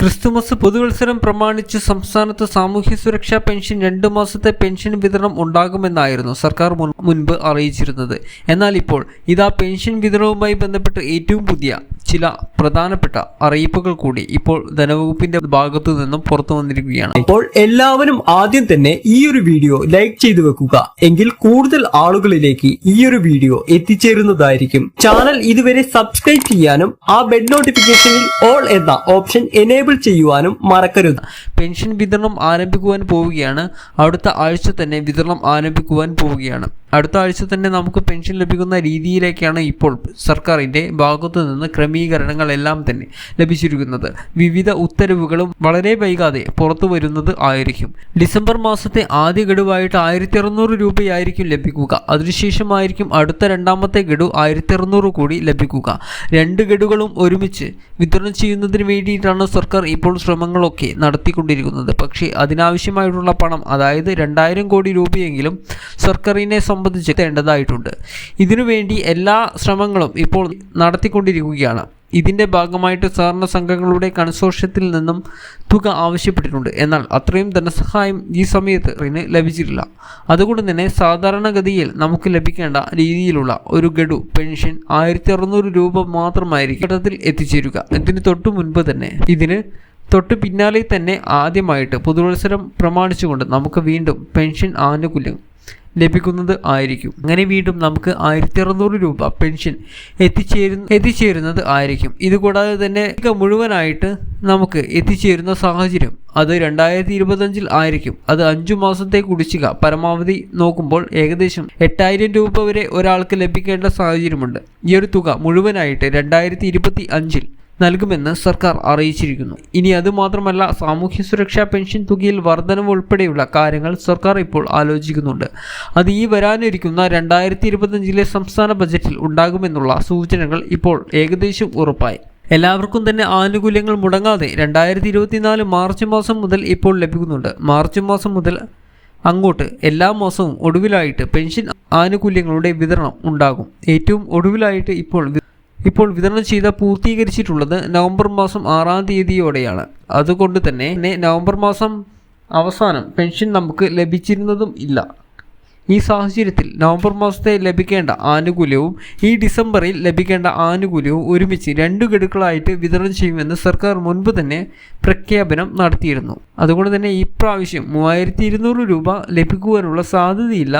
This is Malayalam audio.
ക്രിസ്തുമസ് പുതുവത്സരം പ്രമാണിച്ച് സംസ്ഥാനത്ത് സാമൂഹ്യ സുരക്ഷാ പെൻഷൻ രണ്ട് മാസത്തെ പെൻഷൻ വിതരണം ഉണ്ടാകുമെന്നായിരുന്നു സർക്കാർ മുൻപ് അറിയിച്ചിരുന്നത്. എന്നാൽ ഇപ്പോൾ ഇതാ പെൻഷൻ വിതരണവുമായി ബന്ധപ്പെട്ട് ഏറ്റവും പുതിയ ചില പ്രധാനപ്പെട്ട അറിയിപ്പുകൾ കൂടി ഇപ്പോൾ ധനവകുപ്പിന്റെ ഭാഗത്തു നിന്നും പുറത്തു വന്നിരിക്കുകയാണ്. അപ്പോൾ എല്ലാവരും ആദ്യം തന്നെ ഈ ഒരു വീഡിയോ ലൈക്ക് ചെയ്തു വെക്കുക. എങ്കിൽ കൂടുതൽ ആളുകളിലേക്ക് ഈ ഒരു വീഡിയോ എത്തിച്ചേരുന്നതായിരിക്കും. ചാനൽ ഇതുവരെ സബ്സ്ക്രൈബ് ചെയ്യാനും ആ ബെഡ് നോട്ടിഫിക്കേഷനിൽ ഓൾ എന്ന ഓപ്ഷൻ എനേബിൾ ചെയ്യുവാനും മറക്കരുത്. പെൻഷൻ വിതരണം ആരംഭിക്കുവാൻ പോവുകയാണ്. അടുത്ത ആഴ്ച തന്നെ വിതരണം ആരംഭിക്കുവാൻ പോവുകയാണ്. അടുത്ത ആഴ്ച തന്നെ നമുക്ക് പെൻഷൻ ലഭിക്കുന്ന രീതിയിലേക്കാണ് ഇപ്പോൾ സർക്കാരിന്റെ ഭാഗത്തു നിന്ന് ക്രമീകരണങ്ങളെല്ലാം തന്നെ ലഭിച്ചിരിക്കുന്നത്. വിവിധ ഉത്തരവുകളും വളരെ വൈകാതെ പുറത്തു വരുന്നത് ആയിരിക്കും. ഡിസംബർ മാസത്തെ ആദ്യ ഗഡുവായിട്ട് ആയിരത്തി അറുന്നൂറ് രൂപയായിരിക്കും ലഭിക്കുക. അതിനുശേഷമായിരിക്കും അടുത്ത രണ്ടാമത്തെ ഗഡു ആയിരത്തി അറുന്നൂറ് കൂടി ലഭിക്കുക. രണ്ട് ഗഡുകളും ഒരുമിച്ച് വിതരണം ചെയ്യുന്നതിന് വേണ്ടിയിട്ടാണ് സർക്കാർ ഇപ്പോൾ ശ്രമങ്ങളൊക്കെ നടത്തിക്കൊണ്ടിരിക്കുന്നത്. പക്ഷേ അതിനാവശ്യമായിട്ടുള്ള പണം അതായത് രണ്ടായിരം കോടി രൂപയെങ്കിലും സർക്കാരിനെ സംബന്ധിച്ച് തേണ്ടതായിട്ടുണ്ട്. ഇതിനുവേണ്ടി എല്ലാ ശ്രമങ്ങളും ഇപ്പോൾ നടത്തിക്കൊണ്ടിരിക്കുകയാണ്. ഇതിന്റെ ഭാഗമായിട്ട് സഹകരണ സംഘങ്ങളുടെ കൺസോർഷ്യത്തിൽ നിന്നും തുക ആവശ്യപ്പെട്ടിട്ടുണ്ട്. എന്നാൽ അത്രയും ധനസഹായം ഈ സമയത്ത് ഇതിന് ലഭിച്ചിട്ടില്ല. അതുകൊണ്ട് തന്നെ സാധാരണഗതിയിൽ നമുക്ക് ലഭിക്കേണ്ട രീതിയിലുള്ള ഒരു ഗഡു പെൻഷൻ ആയിരത്തി അറുന്നൂറ് രൂപ മാത്രമായിരിക്കും ഘട്ടത്തിൽ എത്തിച്ചേരുക. ഇതിന് തൊട്ടു മുൻപ് തന്നെ ഇതിന് തൊട്ട് പിന്നാലെ തന്നെ ആദ്യമായിട്ട് പുതുവത്സരം പ്രമാണിച്ചുകൊണ്ട് നമുക്ക് വീണ്ടും പെൻഷൻ ആനുകൂല്യം ലഭിക്കുന്നത് ആയിരിക്കും. അങ്ങനെ വീണ്ടും നമുക്ക് ആയിരത്തി അറുന്നൂറ് രൂപ പെൻഷൻ എത്തിച്ചേരുന്ന എത്തിച്ചേരുന്നത് ആയിരിക്കും. ഇതുകൂടാതെ തന്നെ മുഴുവനായിട്ട് നമുക്ക് എത്തിച്ചേരുന്ന സാഹചര്യം അത് രണ്ടായിരത്തി ഇരുപത്തഞ്ചിൽ ആയിരിക്കും. അത് അഞ്ചു മാസത്തെ കുടിശ്ശിക. പരമാവധി നോക്കുമ്പോൾ ഏകദേശം എട്ടായിരം രൂപ വരെ ഒരാൾക്ക് ലഭിക്കേണ്ട സാഹചര്യമുണ്ട്. ഈ ഒരു തുക മുഴുവനായിട്ട് രണ്ടായിരത്തി ഇരുപത്തി അഞ്ചിൽ നൽകുമെന്ന് സർക്കാർ അറിയിച്ചിരിക്കുന്നു. ഇനി അതുമാത്രമല്ല സാമൂഹ്യ സുരക്ഷാ പെൻഷൻ തുകയിൽ വർധനവ് ഉൾപ്പെടെയുള്ള കാര്യങ്ങൾ സർക്കാർ ഇപ്പോൾ ആലോചിക്കുന്നുണ്ട്. അത് ഈ വരാനിരിക്കുന്ന രണ്ടായിരത്തി ഇരുപത്തഞ്ചിലെ സംസ്ഥാന ബജറ്റിൽ ഉണ്ടാകുമെന്നുള്ള സൂചനകൾ ഇപ്പോൾ ഏകദേശം ഉറപ്പായി. എല്ലാവർക്കും തന്നെ ആനുകൂല്യങ്ങൾ മുടങ്ങാതെ രണ്ടായിരത്തി ഇരുപത്തിനാല് മാർച്ച് മാസം മുതൽ ഇപ്പോൾ ലഭിക്കുന്നുണ്ട്. മാർച്ച് മാസം മുതൽ അങ്ങോട്ട് എല്ലാ മാസവും ഒടുവിലായിട്ട് പെൻഷൻ ആനുകൂല്യങ്ങളുടെ വിതരണം ഉണ്ടാകും. ഏറ്റവും ഒടുവിലായിട്ട് ഇപ്പോൾ ഇപ്പോൾ വിതരണം ചെയ്ത പൂർത്തീകരിച്ചിട്ടുള്ളത് നവംബർ മാസം ആറാം തീയതിയോടെയാണ്. അതുകൊണ്ട് തന്നെ നവംബർ മാസം അവസാനം പെൻഷൻ നമുക്ക് ലഭിച്ചിരുന്നതും ഇല്ല. ഈ സാഹചര്യത്തിൽ നവംബർ മാസത്തെ ലഭിക്കേണ്ട ആനുകൂല്യവും ഈ ഡിസംബറിൽ ലഭിക്കേണ്ട ആനുകൂല്യവും ഒരുമിച്ച് രണ്ട് ഗഡുക്കളായിട്ട് വിതരണം ചെയ്യുമെന്ന് സർക്കാർ മുൻപ് തന്നെ പ്രഖ്യാപനം നടത്തിയിരുന്നു. അതുകൊണ്ട് തന്നെ ഇപ്രാവശ്യം മൂവായിരത്തി ഇരുന്നൂറ് രൂപ ലഭിക്കുവാനുള്ള സാധ്യതയില്ല.